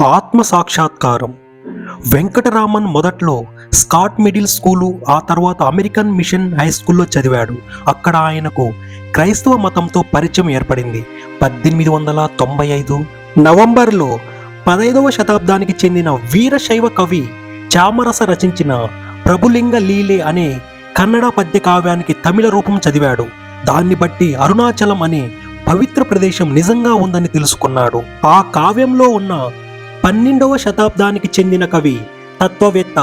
ఆత్మ సాక్షాత్కారం వెంకటరామన్ మొదట్లో స్కాట్ మిడిల్ స్కూలు ఆ తర్వాత అమెరికన్ మిషన్ హై స్కూల్లో చదివాడు. అక్కడ ఆయనకు క్రైస్తవ మతంతో పరిచయం ఏర్పడింది. పద్దెనిమిది వందల తొంభై ఐదు నవంబర్లో పదైదవ శతాబ్దానికి చెందిన వీరశైవ కవి చామరస రచించిన ప్రభులింగ లీలే అనే కన్నడ పద్య కావ్యానికి తమిళ రూపం చదివాడు. దాన్ని బట్టి అరుణాచలం అనే పవిత్ర ప్రదేశం నిజంగా ఉందని తెలుసుకున్నాడు. ఆ కావ్యంలో ఉన్న పన్నెండవ శతాబ్దానికి చెందిన కవి తత్వవేత్త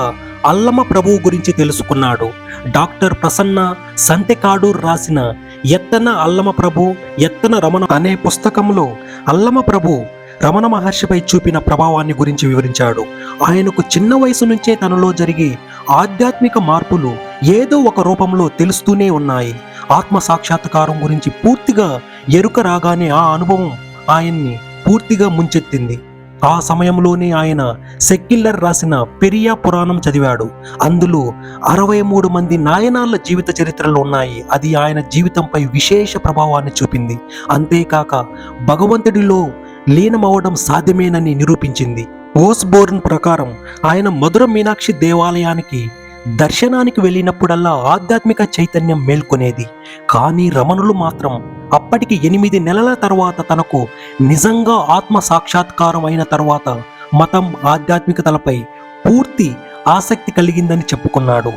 అల్లమ ప్రభువు గురించి తెలుసుకున్నాడు. డాక్టర్ ప్రసన్న సంతెకాడు రాసిన ఎత్తన అల్లమ ప్రభు ఎత్తన రమణ అనే పుస్తకంలో అల్లమ ప్రభు రమణ మహర్షిపై చూపిన ప్రభావాన్ని గురించి వివరించాడు. ఆయనకు చిన్న వయసు నుంచే తనలో జరిగే ఆధ్యాత్మిక మార్పులు ఏదో ఒక రూపంలో తెలుస్తూనే ఉన్నాయి. ఆత్మ సాక్షాత్కారం గురించి పూర్తిగా ఎరుక రాగానే ఆ అనుభవం ఆయన్ని పూర్తిగా ముంచెత్తింది. ఆ సమయంలోనే ఆయన సెక్కిల్లర్ రాసిన పెరియా పురాణం చదివాడు. అందులో అరవై మూడు మంది నాయనాళ్ళ జీవిత చరిత్రలు ఉన్నాయి. అది ఆయన జీవితంపై విశేష ప్రభావాన్ని చూపింది. అంతేకాక భగవంతుడిలో లీనమవడం సాధ్యమేనని నిరూపించింది. ఓస్బోర్న్ ప్రకారం ఆయన మధుర మీనాక్షి దేవాలయానికి దర్శనానికి వెళ్ళినప్పుడల్లా ఆధ్యాత్మిక చైతన్యం మేల్కొనేది. కానీ రమణులు మాత్రం అప్పటికి ఎనిమిది నెలల తర్వాత తనకు నిజంగా ఆత్మ సాక్షాత్కారం అయిన తర్వాత మతం ఆధ్యాత్మికతలపై పూర్తి ఆసక్తి కలిగిందని చెప్పుకున్నాడు.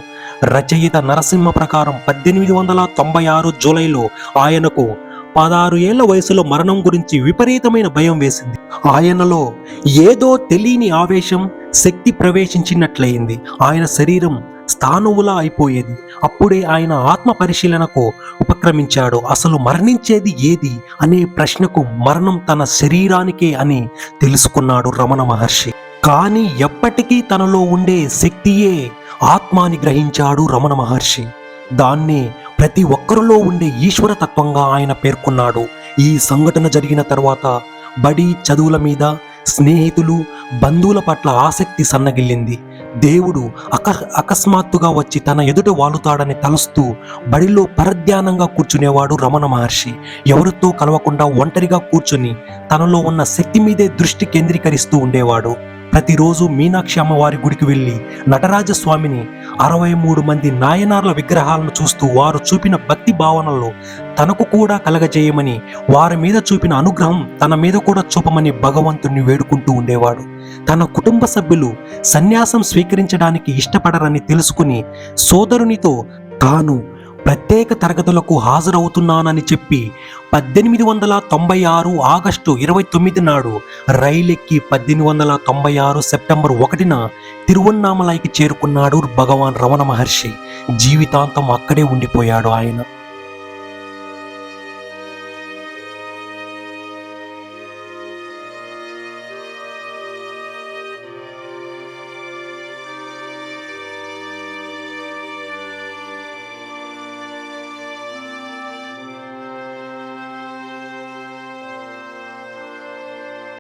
రచయిత నరసింహ ప్రకారం పద్దెనిమిది వందల తొంభై ఆరు జూలైలో ఆయనకు పదహారు ఏళ్ళ వయసులో మరణం గురించి విపరీతమైన భయం వేసింది. ఆయనలో ఏదో తెలియని ఆవేశం శక్తి ప్రవేశించినట్లయింది. ఆయన శరీరం స్థానువులా అయిపోయేది. అప్పుడే ఆయన ఆత్మ పరిశీలనకు ఉపక్రమించాడు. అసలు మరణించేది ఏది అనే ప్రశ్నకు మరణం తన శరీరానికే అని తెలుసుకున్నాడు రమణ మహర్షి. కానీ ఎప్పటికీ తనలో ఉండే శక్తియే ఆత్మాని గ్రహించాడు రమణ మహర్షి. దాన్నే ప్రతి ఒక్కరిలో ఉండే ఈశ్వర తత్వంగా ఆయన పేర్కొన్నాడు. ఈ సంఘటన జరిగిన తర్వాత బడి చదువుల మీద స్నేహితులు బంధువుల పట్ల ఆసక్తి సన్నగిల్లింది. దేవుడు అక అకస్మాత్తుగా వచ్చి తన ఎదుట వాలుతాడని తలుస్తూ బడిలో పరధ్యానంగా కూర్చునేవాడు రమణ మహర్షి. ఎవరితో కలవకుండా ఒంటరిగా కూర్చుని తనలో ఉన్న శక్తి మీదే దృష్టి కేంద్రీకరిస్తూ ఉండేవాడు. ప్రతిరోజు మీనాక్షి అమ్మవారి గుడికి వెళ్ళి నటరాజస్వామిని అరవై మూడు మంది నాయనార్ల విగ్రహాలను చూస్తూ వారు చూపిన భక్తి భావనలో తనకు కూడా కలగజేయమని వారి మీద చూపిన అనుగ్రహం తన మీద కూడా చూపమని భగవంతుణ్ణి వేడుకుంటూ ఉండేవాడు. తన కుటుంబ సభ్యులు సన్యాసం స్వీకరించడానికి ఇష్టపడరని తెలుసుకుని సోదరునితో తాను ప్రత్యేక తరగతులకు హాజరవుతున్నానని చెప్పి పద్దెనిమిది వందల తొంభై ఆరు ఆగస్టు ఇరవై తొమ్మిది నాడు రైలెక్కి పద్దెనిమిది వందల తొంభై ఆరు సెప్టెంబర్ ఒకటిన తిరువన్నామలైకి చేరుకున్నాడు భగవాన్ రమణ మహర్షి. జీవితాంతం అక్కడే ఉండిపోయాడు ఆయన.